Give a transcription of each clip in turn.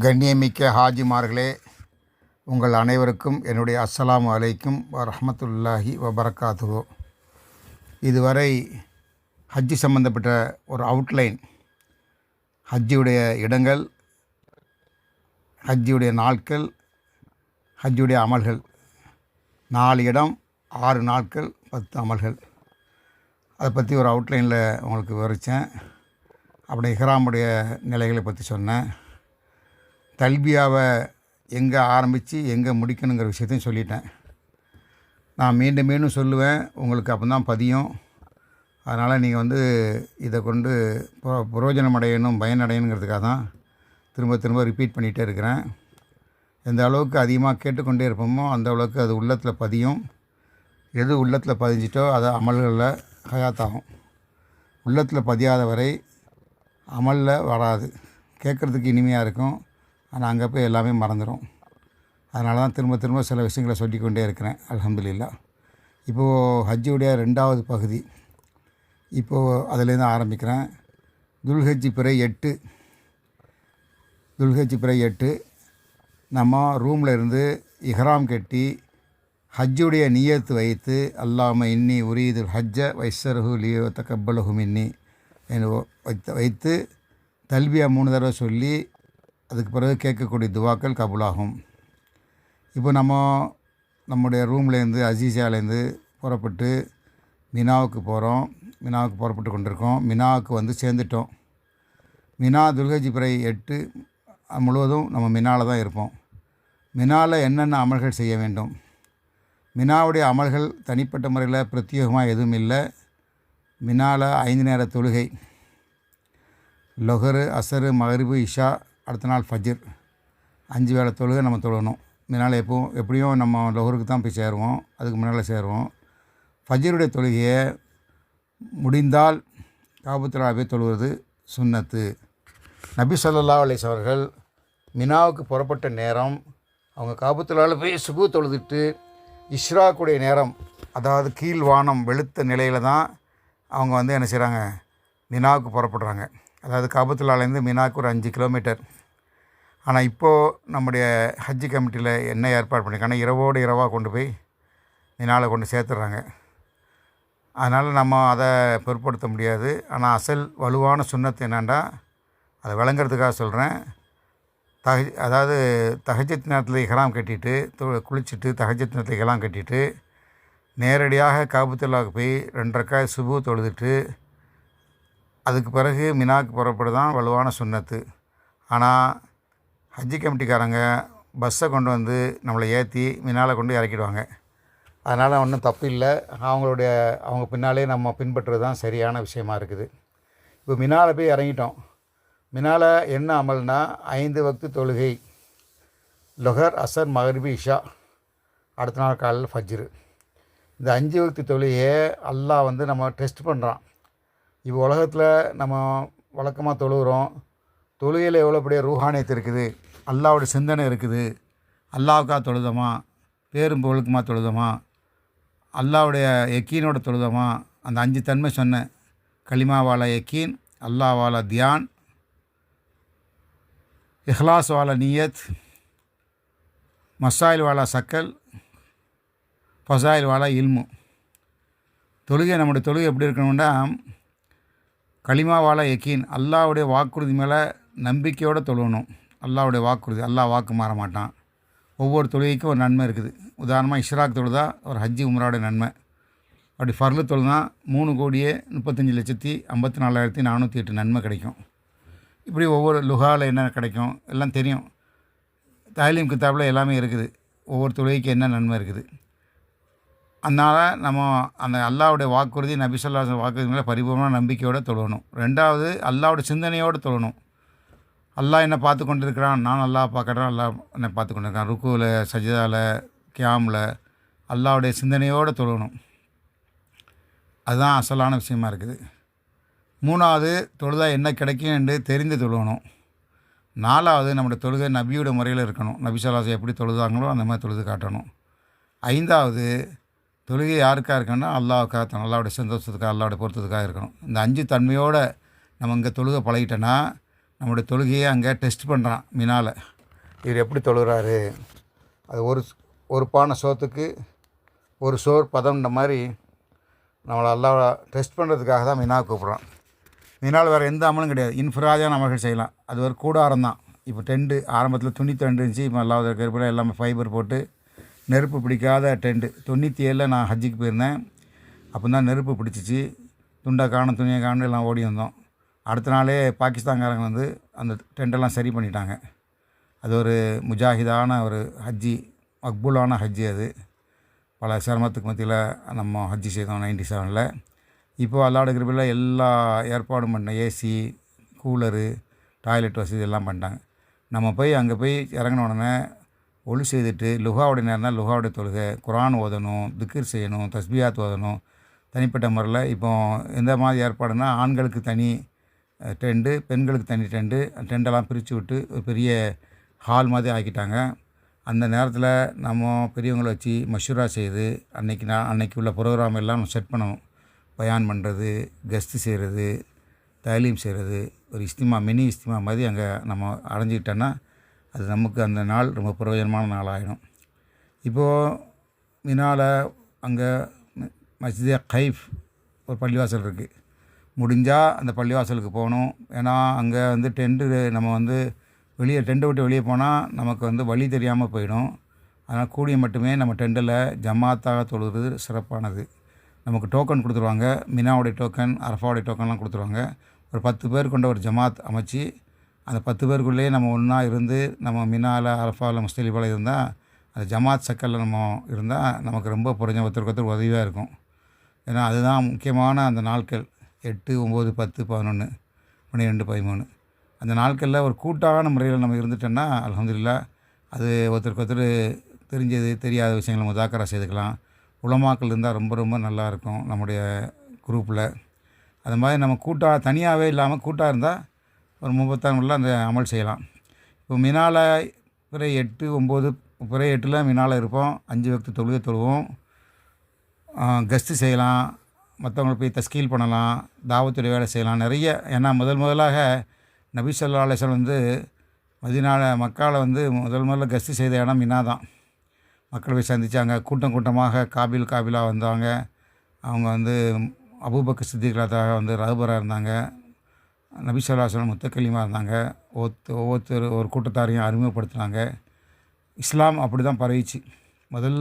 கண்ணியமிக்க ஹாஜிமார்களே உங்கள் அனைவருக்கும் என்னுடைய அஸ்ஸலாம் அலைக்கும் வரமத்துல்லாஹி வபரகாத்துவோ இதுவரை ஹஜ்ஜி சம்பந்தப்பட்ட ஒரு அவுட்லைன் ஹஜ்ஜியுடைய இடங்கள் ஹஜ்ஜியுடைய நாட்கள் ஹஜ்ஜியுடைய அமல்கள். நாலு இடம் ஆறு நாட்கள் பத்து அமல்கள். அதை பற்றி ஒரு அவுட்லைனில் உங்களுக்கு விவரித்தேன். அப்படி ஹிராமுடைய நிலைகளை பற்றி சொன்னேன். தல்பியாவை எங்கே ஆரம்பித்து எங்கே முடிக்கணுங்கிற விஷயத்தையும் சொல்லிட்டேன். நான் மீண்டும் மீண்டும் சொல்லுவேன் உங்களுக்கு அப்போ தான் பதியும். அதனால் நீங்கள் வந்து இதை கொண்டு புரோஜனம் அடையணும் பயனடையணுங்கிறதுக்காக தான் திரும்ப திரும்ப ரிப்பீட் பண்ணிகிட்டே இருக்கிறேன். எந்த அளவுக்கு அதிகமாக கேட்டுக்கொண்டே இருப்போமோ அந்த அளவுக்கு அது உள்ளத்தில் பதியும். எது உள்ளத்தில் பதிஞ்சிட்டோ அது அமல்களில் ஹயாத்தாகும். உள்ளத்தில் பதியாத வரை அமலில் வராது. கேட்குறதுக்கு இனிமையாக இருக்கும். ஆனால் அங்கே போய் எல்லாமே மறந்துடும். அதனால தான் திரும்ப திரும்ப சில விஷயங்களை சொல்லிக்கொண்டே இருக்கிறேன். அலமதுல்லா இப்போது ஹஜ்ஜுடைய ரெண்டாவது பகுதி. இப்போது அதுலேருந்து ஆரம்பிக்கிறேன். துல்ஹஜ்ஜி பிறை எட்டு. துல்ஹஜ்ஜி பிறை எட்டு. நம்ம ரூமில் இருந்து இஹ்ராம் கட்டி ஹஜ்ஜுடைய நியத்து வைத்து அல்லாம இன்னி உரியது ஹஜ்ஜ வைசருஹு லியோ தக்கப்பலஹு இன்னி என்று வைத்து வைத்து தல்பியா மூணு தடவை சொல்லி அதுக்கு பிறகு கேட்கக்கூடிய துவாக்கள் கபூலாகும். இப்போ நம்ம நம்முடைய ரூம்லேருந்து அசீசியாலேருந்து புறப்பட்டு மினாவுக்கு போகிறோம். மினாவுக்கு புறப்பட்டு கொண்டிருக்கோம். மினாவுக்கு வந்து சேர்ந்துட்டோம். மினா துர்கஜி பிறை எட்டு முழுவதும் நம்ம மினாவில் தான் இருப்போம். மினாவில் என்னென்ன அமல்கள் செய்ய வேண்டும்? மினாவுடைய அமல்கள் தனிப்பட்ட முறையில் பிரத்யேகமாக எதுவும் இல்லை. மினாவில் ஐந்து நேர தொழுகை. லொஹரு அசரு மகரிபு இஷா அடுத்த நாள் ஃபஜ்ர். அஞ்சு வேளை தொழுகை நம்ம தொழணும். மினால் எப்போவும் எப்படியும் நம்ம லொஹருக்கு தான் போய் சேருவோம். அதுக்கு முன்னால் சேருவோம். ஃபஜ்ருடைய தொழுகையை முடிந்தால் காபுத்துலா போய் தொழுவது சுன்னத்து. நபி ஸல்லல்லாஹு அலிஸ் அவர்கள் மினாவுக்கு புறப்பட்ட நேரம் அவங்க காபத்துலாவில் போய் சுபு தொழுதுட்டு இஷ்ராக்குடைய நேரம் அதாவது கீழ் வானம் வெளுத்த நிலையில் தான் அவங்க வந்து என்ன செய்கிறாங்க மினாவுக்கு புறப்படுறாங்க. அதாவது காபத்துலாலேருந்து மினாக்கு ஒரு அஞ்சு கிலோமீட்டர். ஆனால் இப்போது நம்முடைய ஹஜ்ஜி கமிட்டியில் என்ன ஏற்பாடு பண்ணியிருக்காங்க இரவோடு இரவாக கொண்டு போய் மினாவில் கொண்டு சேர்த்துட்றாங்க அதனால் நம்ம அதை பொருட்படுத்த முடியாது. ஆனால் அசல் வலுவான சுண்ணத்து என்னென்னா அதை விளங்குறதுக்காக சொல்கிறேன் தக அதாவது தகஜத் நேரத்தில் இஹ்ராம் கட்டிட்டு து- குளிச்சுட்டு தகஜத் நேரத்தில் இஹ்ராம் கட்டிட்டு நேரடியாக காபத்துல்லாவுக்கு போய் ரெண்டரைக்காய் சுபு தொழுதுட்டு அதுக்கு பிறகு மினாக்கு புறப்படு தான் வலுவான சுன்னத்து ஆனால் ஹஜ்ஜி கமிட்டிக்காரங்க பஸ்ஸை கொண்டு வந்து நம்மளை ஏற்றி மினால கொண்டு இறக்கிடுவாங்க. அதனால் ஒன்றும் தப்பு இல்லை. அவங்களுடைய அவங்க பின்னாலே நம்ம பின்பற்றுறது தான் சரியான விஷயமா இருக்குது. இப்போ மினால போய் இறங்கிட்டோம். மினால என்ன அமல்னா ஐந்து வக்து தொழுகை. லொஹர் அசர் மகரிபி இஷா. அடுத்த நாள் காலையில் ஃபஜ்ரு. இந்த அஞ்சு வக்து தொழுகையை அல்லாஹ் வந்து நம்ம டெஸ்ட் பண்ணுறான் இப்போ உலகத்தில் நம்ம வழக்கமாக தொழுகிறோம். தொழுகையில் எவ்வளோ பெரிய ரூஹானியத்து இருக்குது? அல்லாவோட சிந்தனை இருக்குது. அல்லாவுக்காக தொழுதமா? பேரும் புகழுக்குமா தொழுதமா? அல்லாவுடைய எக்கீனோட தொழுதமா? அந்த அஞ்சு தன்மை சொன்னேன் கலிமாவால எக்கீன் அல்லாவாலா தியான் இஹ்லாஸ் வால நியத் மசாயில் வாலா சக்கல் ஃபசாயில் வாலா இல்மு. தொழுகை நம்முடைய தொழுகை எப்படி இருக்கணும்னா களிமாவால யக்கீன் அல்லாவுடைய வாக்குறுதி மேலே நம்பிக்கையோடு தொழுகணும் அல்லாவுடைய வாக்குறுதி அல்லாஹ் வாக்கு மாற மாட்டான். ஒவ்வொரு தொழுகைக்கும் ஒரு நன்மை இருக்குது. உதாரணமாக இஷ்ராக் தொழுதா ஒரு ஹஜ்ஜி உம்ராவுடைய நன்மை. அப்படி ஃபர்லு தொழுதா மூணு கோடியே முப்பத்தஞ்சு லட்சத்தி ஐம்பத்தி நாலாயிரத்தி நானூற்றி எட்டு நன்மை கிடைக்கும். இப்படி ஒவ்வொரு லுகாவில் என்ன கிடைக்கும்? எல்லாம் தெரியும். தாய்லீம் கித்தாப்பில் எல்லாமே இருக்குது. ஒவ்வொரு தொழுகைக்கு என்ன நன்மை இருக்குது? அதனால் நம்ம அந்த அல்லாவுடைய வாக்குறுதி நபி சொல்லா வாக்குறுதி பரிபூர்ண நம்பிக்கையோடு தொழணும். ரெண்டாவது அல்லாவோட சிந்தனையோடு தொழணும். அல்லாஹ் என்னை பார்த்து கொண்டு இருக்கிறான் நான் நல்லா பார்க்குறேன் அல்லா என்னை பார்த்து கொண்டு இருக்கான் ருக்குவில் சஜிதாவில் கியாமில் அல்லாவுடைய சிந்தனையோடு தொழணும். அதுதான் அசலான விஷயமா இருக்குது. மூணாவது தொழுதா என்ன கிடைக்கும் என்று தெரிந்து தொழணும். நாலாவது நம்முடைய தொழுகை நபியோட முறையில் இருக்கணும். நபி சொல்லாசை எப்படி தொழுதாங்களோ அந்த மாதிரி தொழுது காட்டணும். ஐந்தாவது தொழுகை யாருக்காக இருக்கணும்னா அல்லாவுக்காக இருக்கணும். அல்லாவுடைய சந்தோஷத்துக்காக அல்லாவுடைய பொருத்தத்துக்காக இருக்கணும். இந்த அஞ்சு தன்மையோடு நம்ம இங்கே தொழுகை பழகிட்டோன்னா நம்முடைய தொழுகையை அங்கே டெஸ்ட் பண்ணுறான் மினால். இவர் எப்படி தொழுகிறாரு? அது ஒரு ஒரு பானை சோத்துக்கு ஒரு சோர் பதம்ன்ற மாதிரி நம்மளை எல்லாம் டெஸ்ட் பண்ணுறதுக்காக தான் மினா கூப்பிட்றோம் மினால் வேறு எந்த அமலும் கிடையாது. இன்ஃப்ராஜான அமல்கள் செய்யலாம். அது ஒரு கூடாரம் தான். இப்போ டெண்டு ஆரம்பத்தில் துணி தண்டு இருந்துச்சு. இப்போ எல்லா கருப்பில் எல்லாமே ஃபைபர் போட்டு நெருப்பு பிடிக்காத டெண்டு தொண்ணூற்றி ஏழில் நான் ஹஜ்ஜிக்கு போயிருந்தேன். அப்போ தான் நெருப்பு பிடிச்சிச்சு. துண்டை காணும் துணியை காணும் எல்லாம் ஓடி வந்தோம். அடுத்த நாளே பாகிஸ்தான்காரங்க வந்து அந்த டெண்டெல்லாம் சரி பண்ணிட்டாங்க. அது ஒரு முஜாஹிதான ஒரு ஹஜ்ஜி மக்பூலான ஹஜ்ஜி அது. பல சிரமத்துக்கு மத்தியில் நம்ம ஹஜ்ஜி செய்தோம் நைன்டி செவனில் இப்போ அல்லாட எல்லா ஏற்பாடும் பண்ண ஏசி கூலரு டாய்லெட் வசதி எல்லாம் பண்ணிட்டாங்க. நம்ம போய் அங்கே போய் இறங்கின உடனே ஒளி செய்துட்டு லுகாவுடைய நேரம்னா லுகாவுடைய தொழுகை குரான் ஓதணும் திக்கிர் செய்யணும் தஸ்பியாத் ஓதணும். தனிப்பட்ட முறையில் இப்போ எந்த மாதிரி ஏற்பாடுனா ஆண்களுக்கு தனி டெண்டு பெண்களுக்கு தனி டெண்டு டெண்டெல்லாம் பிரித்து விட்டு ஒரு பெரிய ஹால் மாதிரி ஆக்கிட்டாங்க. அந்த நேரத்தில் நம்ம பெரியவங்களை வச்சு மஷூரா செய்து அன்னைக்கு நான் அன்னைக்கு உள்ள ப்ரோக்ராம் எல்லாம் செட் பண்ணணும். பயான் பண்ணுறது கெஸ்ட்டு செய்கிறது தலீம் செய்கிறது ஒரு இஸ்திமா மினி இஸ்திமா மாதிரி அங்கே நம்ம அடைஞ்சிக்கிட்டோன்னா அது நமக்கு அந்த நாள் ரொம்ப பிரயோஜனமான நாளாகிடும் இப்போது மினால அங்கே மஸ்ஜிதே கைஃப் ஒரு பள்ளிவாசல் இருக்குது முடிஞ்சால் அந்த பள்ளிவாசலுக்கு போகணும். ஏன்னா அங்கே வந்து டென்ட்டு நம்ம வந்து வெளியே டென்ட்டை விட்டு வெளியே போனால் நமக்கு வந்து வழி தெரியாமல் போயிடும். அதனால் கூடிய மட்டுமே நம்ம டெண்டில் ஜமாத்தாக தொழுகிறது சிறப்பானது. நமக்கு டோக்கன் கொடுத்துருவாங்க. மினாவுடைய டோக்கன் அரஃபாவுடைய டோக்கன்லாம் கொடுத்துருவாங்க. ஒரு பத்து பேர் கொண்ட ஒரு ஜமாத் அமைச்சு அந்த பத்து பேருக்குள்ளேயே நம்ம ஒன்றா இருந்து நம்ம மினாவில் அரஃபாவில் முஸ்தலிஃபாவில் இருந்தால் அந்த ஜமாத் சக்கரில் நம்ம இருந்தால் நமக்கு ரொம்ப புரிஞ்ச ஒருத்தருக்கு ஒருத்தர் உதவியாக இருக்கும். ஏன்னா அதுதான் முக்கியமான அந்த நாட்கள். எட்டு ஒம்பது பத்து பதினொன்று பன்னிரெண்டு பதிமூணு. அந்த நாட்களில் ஒரு கூட்டான முறையில் நம்ம இருந்துட்டோன்னா அலமதுல்லா அது ஒருத்தருக்கு ஒருத்தர் தெரிஞ்சது தெரியாத விஷயங்களை முதாக்கரா செய்துக்கலாம். உலமாக்கள் இருந்தால் ரொம்ப ரொம்ப நல்லாயிருக்கும் நம்முடைய குரூப்பில் அது மாதிரி நம்ம கூட்டாக தனியாகவே இல்லாமல் கூட்டாக இருந்தால் ஒரு முப்பத்தாறுல அந்த அமல் செய்யலாம். இப்போ மினால பிறை எட்டு ஒம்பது பிறை எட்டில் மினால இருப்போம். அஞ்சு வக்து தொழுகை தொழுவோம். கஸ்து செய்யலாம். மற்றவங்களை போய் தஸ்கீல் பண்ணலாம். தாவத்துடைய வேலை செய்யலாம். நிறைய ஏன்னா முதல் முதலாக நபி ஸல்லல்லாஹு வந்து மதினால மக்களை வந்து முதல் முதல்ல கஸ்து செய்த இடம் மினா தான். மக்களை போய் சந்திச்சாங்க. கூட்டம் கூட்டமாக காபில் காபிலாக வந்தாங்க. அவங்க வந்து அபூபக்கர் சித்திகளாத்தாக வந்து ரகுபராக இருந்தாங்க. நபி ஸல்லல்லாஹு அலைஹி முத்தக்கலிமாக இருந்தாங்க. ஒவ்வொரு ஒவ்வொருத்தர் ஒரு கூட்டத்தாரையும் அறிமுகப்படுத்தினாங்க. இஸ்லாம் அப்படி தான் பரவிச்சு. முதல்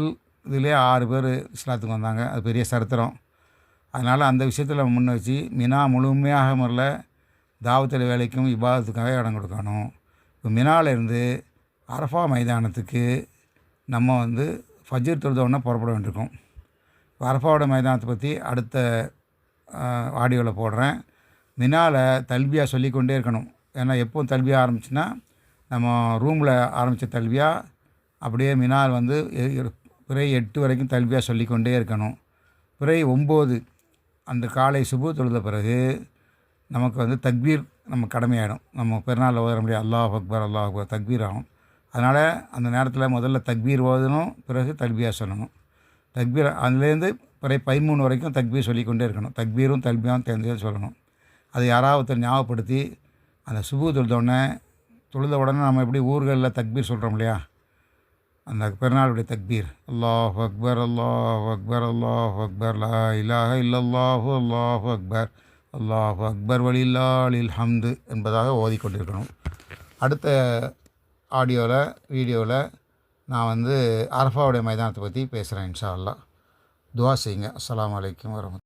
இதிலே ஆறு பேர் இஸ்லாத்துக்கு வந்தாங்க. அது பெரிய சரித்திரம். அதனால் அந்த விஷயத்தில் முன்ன வச்சு மினா முழுமையாக முறையில் தாவத்தில் வேலைக்கும் இபாதத்துக்காக இடம் கொடுக்கணும். இப்போ மினாலேருந்து அரஃபா மைதானத்துக்கு நம்ம வந்து ஃபஜ்ர் தொழுதோடனே புறப்பட வேண்டியிருக்கோம். அரஃபாவோட மைதானத்தை பற்றி அடுத்த ஆடியோவில் போடுறேன். மினால தல்வியாக சொல்லிக்கொண்டே இருக்கணும். ஏன்னா எப்போ தல்வியாக ஆரம்பிச்சுன்னா நம்ம ரூமில் ஆரம்பித்த தல்வியாக அப்படியே மினால் வந்து பிறை எட்டு வரைக்கும் தல்வியாக சொல்லிக்கொண்டே இருக்கணும். பிறை ஒம்பது அந்த காலை சுபு தொழுத பிறகு நமக்கு வந்து தக்பீர் நம்ம கடமையாயிடும். நம்ம பெருநாள் ஓத முடியாது. அல்லாஹ் அக்பர் அல்லாஹ் அக்பர் தக்பீர் ஆகும். அதனால் அந்த நேரத்தில் முதல்ல தக்பீர் ஓதணும் பிறகு தல்பியா சொல்லணும். தக்பீர் அதுலேருந்து பிறை பதிமூணு வரைக்கும் தக்பீர் சொல்லிக்கொண்டே இருக்கணும். தக்பீரும் தல்பியாவும் தேர்ந்தே சொல்லணும். அதை யாராவது ஞாபகப்படுத்தி அந்த சுபு தொழுதோடனே தொழுத உடனே நம்ம எப்படி ஊர்களில் தக்பீர் சொல்கிறோம் இல்லையா? அந்த பெருநாளுடைய தக்பீர். அல்லாஹ் அக்பர் அல்லாஹ் அக்பர் அல்லாஹ் அக்பர் லா இலாஹ இல்லல்லாஹு அல்லாஹு அக்பர் அல்லாஹு அக்பர் வலில்லாலில் ஹம்து என்பதாக ஓதிக்கொண்டிருக்கணும் அடுத்த ஆடியோவில் வீடியோவில் நான் வந்து அரஃபாவுடைய மைதானத்தை பற்றி பேசுகிறேன் இன்ஷா அல்லா துவா செய்யுங்க. அஸ்லாம் வலைக்கம் வரமத்து